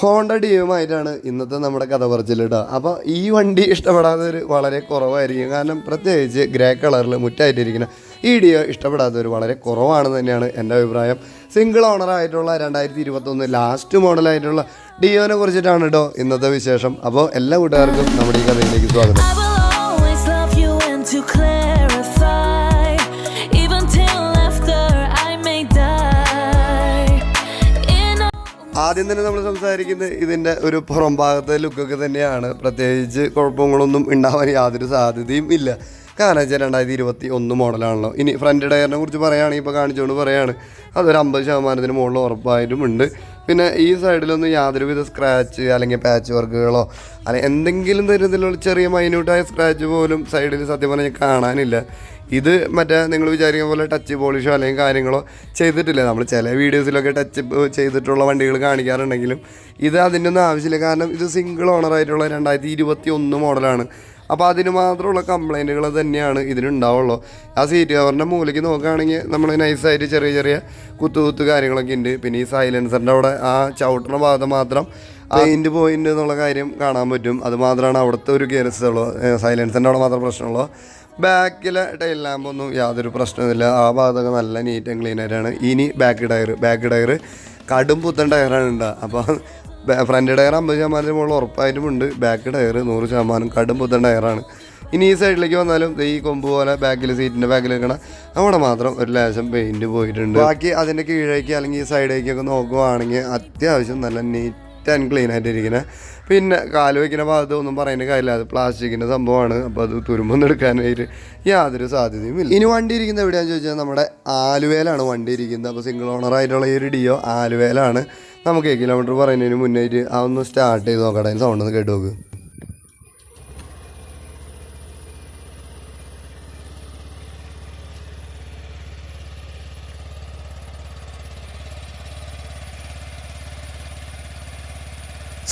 Honda ഡിയുമായിട്ടാണ് ഇന്നത്തെ നമ്മുടെ കഥ പറച്ചിൽ കേട്ടോ. അപ്പോൾ ഈ വണ്ടി ഇഷ്ടപ്പെടാത്തവർ വളരെ കുറവായിരിക്കും. കാരണം പ്രത്യേകിച്ച് ഗ്രേ കളറിൽ മുറ്റായിട്ടിരിക്കുന്ന ഈ ഡിയോ ഇഷ്ടപ്പെടാത്തവർ വളരെ കുറവാണെന്ന് തന്നെയാണ് എന്റെ അഭിപ്രായം. സിംഗിൾ ഓണറായിട്ടുള്ള രണ്ടായിരത്തി ഇരുപത്തൊന്ന് ലാസ്റ്റ് മോഡലായിട്ടുള്ള ഡിയോനെ കുറിച്ചിട്ടാണ് കേട്ടോ ഇന്നത്തെ വിശേഷം. അപ്പോൾ എല്ലാ കൂട്ടുകാർക്കും നമ്മുടെ ഈ കഥയിലേക്ക് സ്വാഗതം. ആദ്യം തന്നെ നമ്മൾ സംസാരിക്കുന്നത് ഇതിന്റെ ഒരു പുറം ഭാഗത്തെ ലുക്കൊക്കെ തന്നെയാണ്. പ്രത്യേകിച്ച് കുഴപ്പങ്ങളൊന്നും ഉണ്ടാവാൻ യാതൊരു സാധ്യതയും ഇല്ല. കാരണം വെച്ചാൽ രണ്ടായിരത്തി ഇരുപത്തി ഒന്ന് മോഡലാണല്ലോ ഇനി ഫ്രണ്ട് ടയറിനെ കുറിച്ച് പറയുകയാണെങ്കിൽ ഇപ്പോൾ കാണിച്ചുകൊണ്ട് പറയുകയാണ്. അതൊരു അമ്പത് ശതമാനത്തിന് മുകളിൽ ഉറപ്പായിട്ടും ഉണ്ട്. പിന്നെ ഈ സൈഡിലൊന്നും യാതൊരുവിധ സ്ക്രാച്ച് അല്ലെങ്കിൽ പാച്ച് വർക്കുകളോ അല്ലെങ്കിൽ എന്തെങ്കിലും തരത്തിലുള്ള ചെറിയ മൈന്യൂട്ടായ സ്ക്രാച്ച് പോലും സൈഡിൽ സത്യം പറഞ്ഞാൽ കാണാനില്ല. ഇത് മറ്റേ നിങ്ങൾ വിചാരിക്കുന്ന പോലെ ടച്ച് പോളിഷോ അല്ലെങ്കിൽ കാര്യങ്ങളോ ചെയ്തിട്ടില്ല. നമ്മൾ ചില വീഡിയോസിലൊക്കെ ടച്ച് ചെയ്തിട്ടുള്ള വണ്ടികൾ കാണിക്കാറുണ്ടെങ്കിലും ഇത് അതിന്റെ ഒന്നും ആവശ്യമില്ല. കാരണം ഇത് സിംഗിൾ ഓണറായിട്ടുള്ള രണ്ടായിരത്തി ഇരുപത്തി ഒന്ന് മോഡലാണ് അപ്പോൾ അതിന് മാത്രമുള്ള കംപ്ലൈന്റുകൾ തന്നെയാണ് ഇതിനുണ്ടാവുള്ളൂ ആ സീറ്റ് കവറിന്റെ മൂലയ്ക്ക് നോക്കുകയാണെങ്കിൽ നമ്മൾ നൈസായിട്ട് ചെറിയ ചെറിയ കുത്തു കുത്തു കാര്യങ്ങളൊക്കെ ഉണ്ട് പിന്നെ ഈ സൈലൻസറിന്റെ അവിടെ ആ ചവിട്ടുന്ന ഭാഗത്ത് മാത്രം പെയിന്റ് പോയിന്റ് എന്നുള്ള കാര്യം കാണാൻ പറ്റും. അതുമാത്രമാണ് അവിടുത്തെ ഒരു കേരസുള്ളൂ സൈലൻസറിന്റെ അവിടെ മാത്രം പ്രശ്നമുള്ളൂ. ബാക്കിലെ ടൈൽ ലാമ്പൊന്നും യാതൊരു പ്രശ്നമില്ല ആ ഭാഗത്തൊക്കെ നല്ല നീറ്റ് ആൻഡ് ക്ലീൻ ആയിട്ടാണ്. ഇനി ബാക്ക് ടയർ ബാക്ക് ടയർ കടും പുത്തൻ ടയറാണ് ഉണ്ടാകുക അപ്പോൾ ഫ്രണ്ട് ടയർ അമ്പത് ശതമാനത്തിന് മുകളിൽ ഉറപ്പായിട്ടും ഉണ്ട്. ബാക്ക് ടയർ നൂറ് ശതമാനം കടും പുത്തൻ ടയറാണ്. ഇനി ഈ സൈഡിലേക്ക് വന്നാലും ഈ കൊമ്പ് പോലെ ബാക്കിൽ സീറ്റിന്റെ ബാക്കിൽ വെക്കണ അവിടെ മാത്രം ഒരു ലേശം പെയിന്റ് പോയിട്ടുണ്ട്. ബാക്കി അതിന്റെ കീഴേക്ക് അല്ലെങ്കിൽ ഈ സൈഡേക്കൊക്കെ നോക്കുവാണെങ്കിൽ അത്യാവശ്യം നല്ല നീറ്റ് ആൻഡ് ക്ലീൻ ആയിട്ട് ഇരിക്കുന്നത് പിന്നെ കാൽ വയ്ക്കുന്ന ഭാഗത്ത് ഒന്നും പറയേണ്ട കാര്യമില്ല. അത് പ്ലാസ്റ്റിക്കിന്റെ സംഭവമാണ്. അപ്പോൾ അത് തുരുമ്പൊന്നും എടുക്കാനായിട്ട് യാതൊരു സാധ്യതയും ഇല്ല. ഇനി വണ്ടി ഇരിക്കുന്നത് എവിടെയാണെന്ന് ചോദിച്ചാൽ നമ്മുടെ ആലുവേലാണ് വണ്ടി ഇരിക്കുന്നത്. അപ്പോൾ സിംഗിൾ ഓണർ ആയിട്ടുള്ള ഈ ഒരു ഡിയോ ആലുവേലാണ് നമുക്ക് കിലോമീറ്റർ പറയുന്നതിന് മുന്നേറ്റ് ഒന്ന് സ്റ്റാർട്ട് ചെയ്ത് നോക്കട്ടെ സൗണ്ട് ഒന്ന് കേട്ട് നോക്ക്.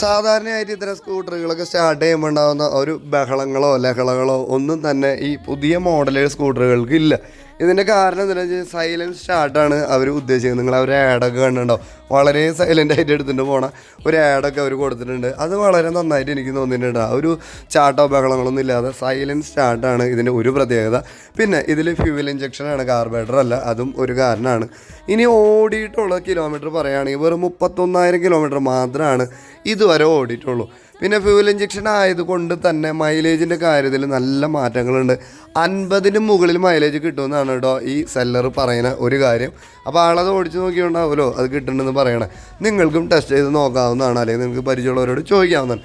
സാധാരണയായിട്ട് ഇത്തരം സ്കൂട്ടറുകളൊക്കെ സ്റ്റാർട്ട് ചെയ്യുമ്പോൾ ഉണ്ടാകുന്ന ഒരു ബഹളങ്ങളോ ലഹളകളോ ഒന്നും തന്നെ ഈ പുതിയ മോഡലുകൾ സ്കൂട്ടറുകൾക്ക് ഇല്ല. ഇതിന്റെ കാരണം എന്താണെന്ന് വെച്ചാൽ സൈലന്റ് സ്റ്റാർട്ടാണ് അവർ ഉദ്ദേശിക്കുന്നത്. നിങ്ങൾ അവർ ആഡൊക്കെ കണ്ടിട്ടുണ്ടോ? വളരെ സൈലന്റ് ആയിട്ട് എടുത്തിട്ട് പോണ ഒരു ആഡൊക്കെ അവർ കൊടുത്തിട്ടുണ്ട്. അത് വളരെ നന്നായിട്ട് എനിക്ക് തോന്നിയിട്ടുണ്ട്. ആ ഒരു ചാട്ടോ ബഹളങ്ങളൊന്നും ഇല്ലാതെ സൈലന്റ് സ്റ്റാർട്ടാണ് ഇതിന്റെ ഒരു പ്രത്യേകത. പിന്നെ ഇതിൽ ഫ്യൂവൽ ഇഞ്ചക്ഷനാണ് കാർബൈഡർ അല്ല അതും ഒരു കാരണമാണ്. ഇനി ഓടിയിട്ടുള്ള കിലോമീറ്റർ പറയുകയാണെങ്കിൽ വെറും മുപ്പത്തൊന്നായിരം കിലോമീറ്റർ മാത്രമാണ് ഇതുവരെ ഓടിയിട്ടുള്ളൂ. പിന്നെ ഫ്യൂൽ ഇഞ്ചക്ഷൻ ആയതുകൊണ്ട് തന്നെ മൈലേജിന്റെ കാര്യത്തിൽ നല്ല മാറ്റങ്ങളുണ്ട്. അൻപതിന് മുകളിൽ മൈലേജ് കിട്ടുമെന്നാണ് കേട്ടോ ഈ സെല്ലർ പറയുന്ന ഒരു കാര്യം. അപ്പോൾ ആളത് ഓടിച്ച് നോക്കിയിട്ടുണ്ടാവുമല്ലോ അത് കിട്ടുന്നുണ്ടെന്ന് പറയണേ. നിങ്ങൾക്കും ടെസ്റ്റ് ചെയ്ത് നോക്കാവുന്നതാണ്. അല്ലെങ്കിൽ നിങ്ങൾക്ക് പരിചയമുള്ളവരോട് ചോദിക്കാവുന്നതാണ്.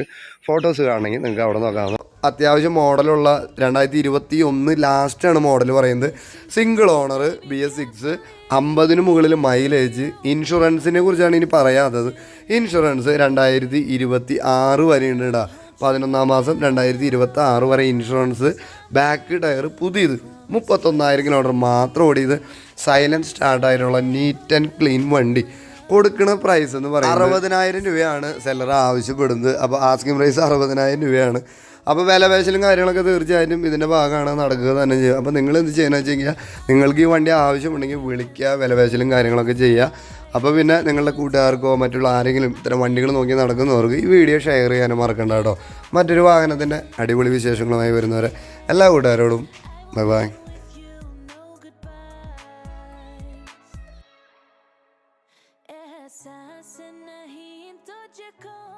ഫോട്ടോസ് കാണണമെങ്കിൽ നിങ്ങൾക്ക് അവിടെ നോക്കാം അത്യാവശ്യം മോഡലുള്ള രണ്ടായിരത്തി ഇരുപത്തി ഒന്ന് ലാസ്റ്റാണ് മോഡൽ പറയുന്നത്. Single owner B S six അമ്പതിന് മുകളിൽ മൈലേജ് ഇൻഷുറൻസിനെ കുറിച്ചാണ് ഇനി പറയാത്തത്. ഇൻഷുറൻസ് രണ്ടായിരത്തി ഇരുപത്തി ആറ് വരെ ഉണ്ട് കേട്ടോ പതിനൊന്നാം മാസം രണ്ടായിരത്തി ഇരുപത്തി ആറ് വരെ ഇൻഷുറൻസ് ബാക്ക് ടയർ പുതിയത് മുപ്പത്തൊന്നായിരം കിലോമീറ്റർ മാത്രം ഓടിയത്. സൈലന്റ് സ്റ്റാർട്ടായിട്ടുള്ള നീറ്റ് ആൻഡ് ക്ലീൻ വണ്ടി. കൊടുക്കുന്ന പ്രൈസ് എന്ന് പറയുന്നത് അറുപതിനായിരം രൂപയാണ് സെല്ലർ ആവശ്യപ്പെടുന്നത്. അപ്പോൾ ആസ്കിംഗ് പ്രൈസ് അറുപതിനായിരം രൂപയാണ്. അപ്പോൾ വില പേശലും കാര്യങ്ങളൊക്കെ തീർച്ചയായിട്ടും ഇതിന്റെ ഭാഗമാണ് നടക്കുക തന്നെ ചെയ്യുക. അപ്പോൾ നിങ്ങൾ എന്ത് ചെയ്യുന്നത് വെച്ച് കഴിഞ്ഞാൽ നിങ്ങൾക്ക് ഈ വണ്ടി ആവശ്യമുണ്ടെങ്കിൽ വിളിക്കുക വില പേശലും കാര്യങ്ങളൊക്കെ ചെയ്യുക. അപ്പോൾ പിന്നെ നിങ്ങളുടെ കൂട്ടുകാർക്കോ മറ്റുള്ള ആരെങ്കിലും ഇത്തരം വണ്ടികൾ നോക്കി നടക്കുന്നവർക്ക് ഈ വീഡിയോ ഷെയർ ചെയ്യാനും മറക്കണ്ട കേട്ടോ. മറ്റൊരു വാഹനത്തിന്റെ അടിപൊളി വിശേഷങ്ങളുമായി വരുന്നവരെ എല്ലാ കൂട്ടുകാരോടും ബൈ ബൈ एहसास नहीं तुझको